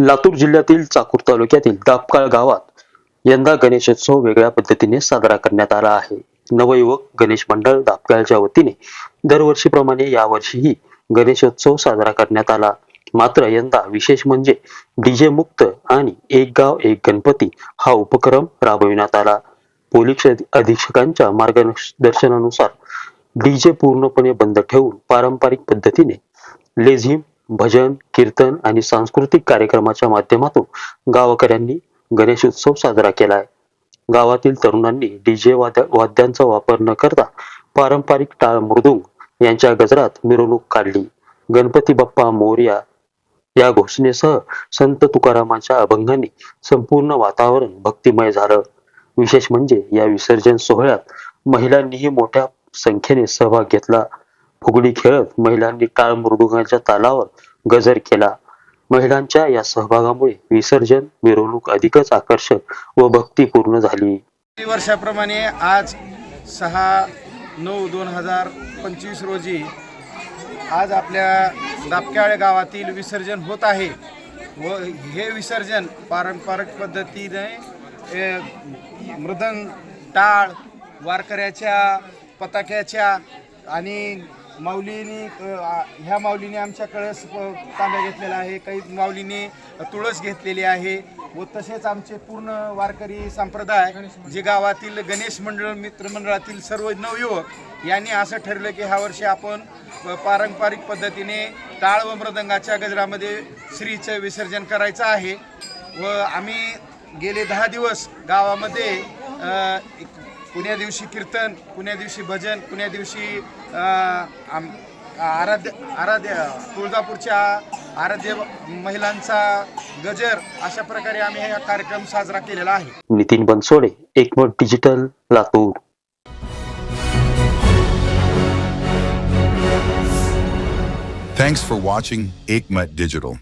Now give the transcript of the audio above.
लातूर जिल्ह्यातील चाकूर तालुक्यातील दापकाळ गावात यंदा गणेशोत्सव वेगळ्या पद्धतीने साजरा करण्यात आला आहे. नवयुवक गणेश मंडळ दापकाळच्या वतीने दरवर्षीप्रमाणे यावर्षीही गणेशोत्सव साजरा करण्यात आला. मात्र यंदा विशेष म्हणजे डीजे मुक्त आणि एक गाव एक गणपती हा उपक्रम राबविण्यात आला. पोलीस अधीक्षकांच्या मार्गदर्शनानुसार डीजे पूर्णपणे बंद ठेवून पारंपरिक पद्धतीने लेझिम भजन कीर्तन आणि सांस्कृतिक कार्यक्रमाच्या माध्यमातून गावकऱ्यांनी गणेश उत्सव साजरा केलाय. गावातील तरुणांनी डीजे वाद्या वाद्यांचा वापर न करता पारंपरिक टाळ मृदुंग यांच्या गजरात मिरवणूक काढली. गणपती बाप्पा मोर्या या घोषणेसह संत तुकारामांच्या अभंगांनी संपूर्ण वातावरण भक्तिमय झालं. विशेष म्हणजे या विसर्जन सोहळ्यात महिलांनीही मोठ्या संख्येने सहभाग घेतला. फुगडी खेळत महिलांनी टाळ मृदुंगाच्या तालावर गजर केला. महिलांच्या या सहभागामुळे विसर्जन मिरवणूक अधिकच आकर्षक व भक्तीपूर्ण झाली. वर्षाप्रमाणे आज सहा नऊ दोन हजार पंचवीस रोजी आज आपल्या दापक्याळ गावातील विसर्जन होत आहे व हे विसर्जन पारंपरिक पद्धतीने मृदंग टाळ वारकऱ्याच्या पताक्याच्या आणि माऊलीनी ह्या माऊलीने आमच्या कळस तांब्या घेतलेला आहे काही माऊलीने तुळस घेतलेली आहे व तसेच आमचे पूर्ण वारकरी संप्रदाय जे गावातील गणेश मंडळ मित्रमंडळातील सर्व नवयुवक यांनी असं ठरलं की ह्या वर्षी आपण प- पारंपरिक पद्धतीने टाळ व मृदंगाच्या गजरामध्ये श्रीचं विसर्जन करायचं आहे. व आम्ही गेले दहा दिवस गावामध्ये एक पुण्या दिवशी कीर्तन पुण्या दिवशी भजन पुण्या दिवशी आम- आराध्य आराध्य तुळजापूरच्या आराध्य महिलांचा गजर अशा प्रकारे आम्ही हा कार्यक्रम साजरा केलेला आहे Nitin Bansode Ekmat digital Latur Thanks for watching Aikmat Digital.